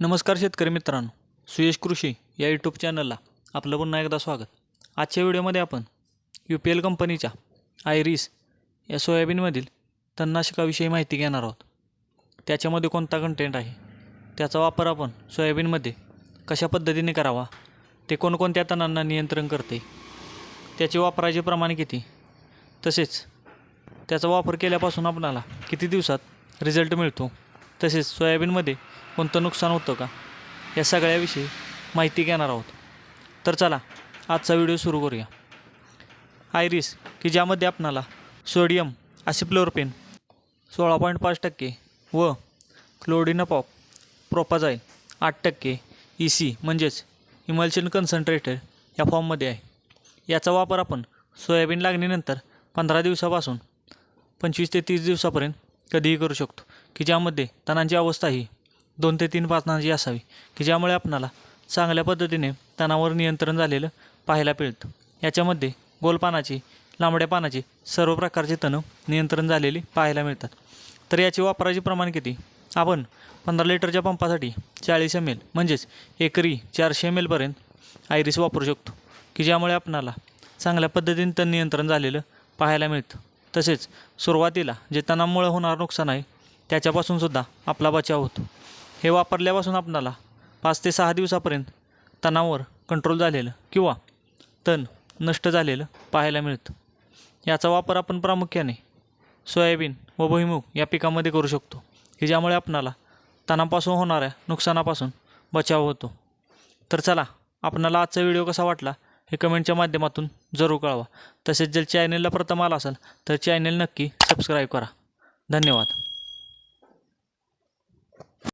नमस्कार शेतकरी मित्रांनो सुयश कृषी या यूट्यूब चॅनलला आपलं पुन्हा एकदा स्वागत. आजच्या व्हिडिओमध्ये आपण यू पी एल कंपनीच्या आयरिस या सोयाबीनमधील तणनाशकाविषयी माहिती घेणार आहोत. त्याच्यामध्ये कोणता कंटेंट आहे? त्याचा वापर आपण सोयाबीनमध्ये कशा पद्धतीने करावा? ते कोणकोणत्या तणांना नियंत्रण करते? त्याचे वापराचे प्रमाण किती? तसेच त्याचा वापर केल्यापासून आपणाला किती दिवसात रिझल्ट मिळतो? तसेच सोयाबीनमध्ये कोणतं नुकसान होतं का? या सगळ्याविषयी माहिती घेणार आहोत. तर चला आजचा व्हिडिओ सुरू करूया. आयरिस की ज्यामध्ये आपणाला सोडियम आसिप्लोरपेन सोळा पॉईंट पाच टक्के व क्लोडिनपॉप प्रोपाजाईल आठ टक्के ई सी म्हणजेच इमल्शन कन्सन्ट्रेटेड या फॉर्ममध्ये आहे. याचा वापर आपण सोयाबीन लागणीनंतर पंधरा दिवसापासून पंचवीस ते तीस दिवसापर्यंत कधीही करू शकतो की ज्यामध्ये तणांची अवस्था ही दोन ते तीन पानांची असावी की ज्यामुळे आपणाला चांगल्या पद्धतीने तणावर नियंत्रण झालेलं पाहायला मिळतं. याच्यामध्ये गोल पानाची लांबड्या पानाची सर्व प्रकारचे तण नियंत्रण झालेली पाहायला मिळतात. तर याचे वापराचे प्रमाण किती? आपण पंधरा लिटरच्या पंपासाठी चाळीस एम एल म्हणजेच एकरी चारशे एम एलपर्यंत आयरिस वापरू शकतो की ज्यामुळे आपणाला चांगल्या पद्धतीने तण नियंत्रण झालेलं पाहायला मिळतं. तसेच सुरुवातीला जे तणामुळे होणारं नुकसान आहे त्याच्यापासूनसुद्धा आपला बचाव होतो. हे वापरल्यापासून आपणाला पाच ते सहा दिवसापर्यंत तणावर कंट्रोल झालेलं किंवा तण नष्ट झालेलं पाहायला मिळतं. याचा वापर आपण प्रामुख्याने सोयाबीन व भुईमूग या पिकामध्ये करू शकतो की ज्यामुळे आपणाला तणापासून होणाऱ्या नुकसानापासून बचाव होतो. तर चला आपणाला आजचा व्हिडिओ कसा वाटला हे कमेंटच्या माध्यमातून जरूर कळवा. तसेच जर चॅनलला प्रथम आला असाल तर चॅनल नक्की सबस्क्राईब करा. धन्यवाद.